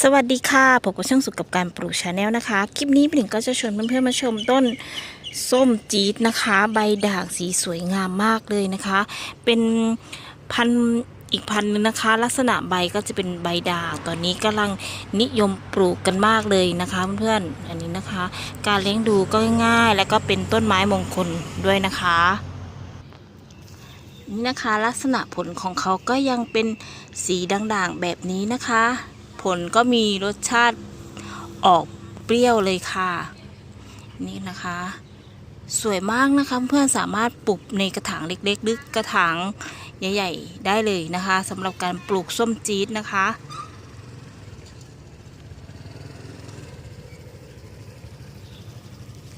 สวัสดีค่ะผมก็ช่างสุขกับการปลูกชาแนลนะคะ คลิปนี้พี่หนิงก็จะชวนเพื่อนๆมาชมต้นส้มจี๊ดนะคะ ใบด่างสีสวยงามมากเลยนะคะ เป็นพันธุ์อีกพันธุ์หนึงนะคะ ลักษณะใบก็จะเป็นใบด่างตอนนี้กำลังนิยมปลูกกันมากเลยนะคะเพื่อนๆอันนี้นะคะ การเลี้ยงดูก็ง่าย และก็เป็นต้นไม้มงคลด้วยนะคะนี่นะคะลักษณะผลของเขาก็ยังเป็นสีด่างๆแบบนี้นะคะ ผลก็มีรสชาติออกเปรี้ยวเลยค่ะ นี่นะคะ สวยมากนะคะเพื่อนสามารถปลูกในกระถางเล็กๆหรือกระถางใหญ่ๆ ได้เลยนะคะสำหรับการปลูกส้มจี๊ดนะคะ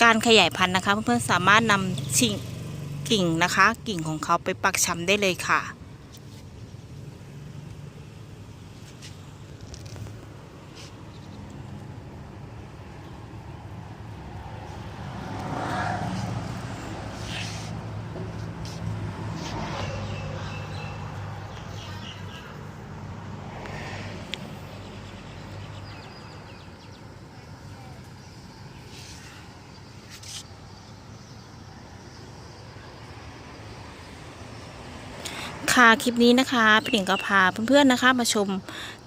การขยายพันธุ์นะคะเพื่อนๆสามารถนำชิงกิ่งนะคะ กิ่งของเขาไปปักชำได้เลยค่ะ ค่ะคลิปนี้นะคะพี่หนิงก็พาเพื่อนๆนะคะ มาชม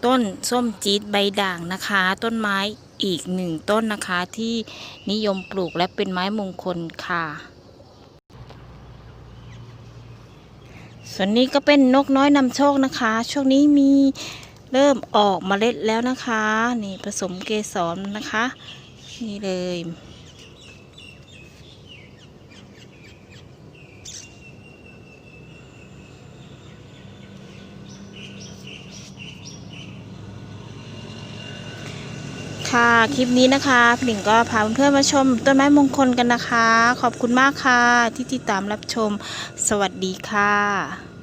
ต้นส้มจี๊ดใบด่างนะคะ ต้นไม้อีกหนึ่งต้นนะคะที่นิยมปลูกและเป็นไม้มงคลค่ะ ส่วนนี้ก็เป็นนกน้อยนำโชคนะคะ ช่วงนี้มีเริ่มออกเมล็ดแล้วนะคะ นี่ผสมเกสรนะคะ นี่เลย ค่ะ คลิปนี้นะคะพี่หนิงก็พาเพื่อนๆมาชมต้นไม้มงคลกันนะคะ ขอบคุณมากค่ะที่ติดตามรับชม สวัสดีค่ะ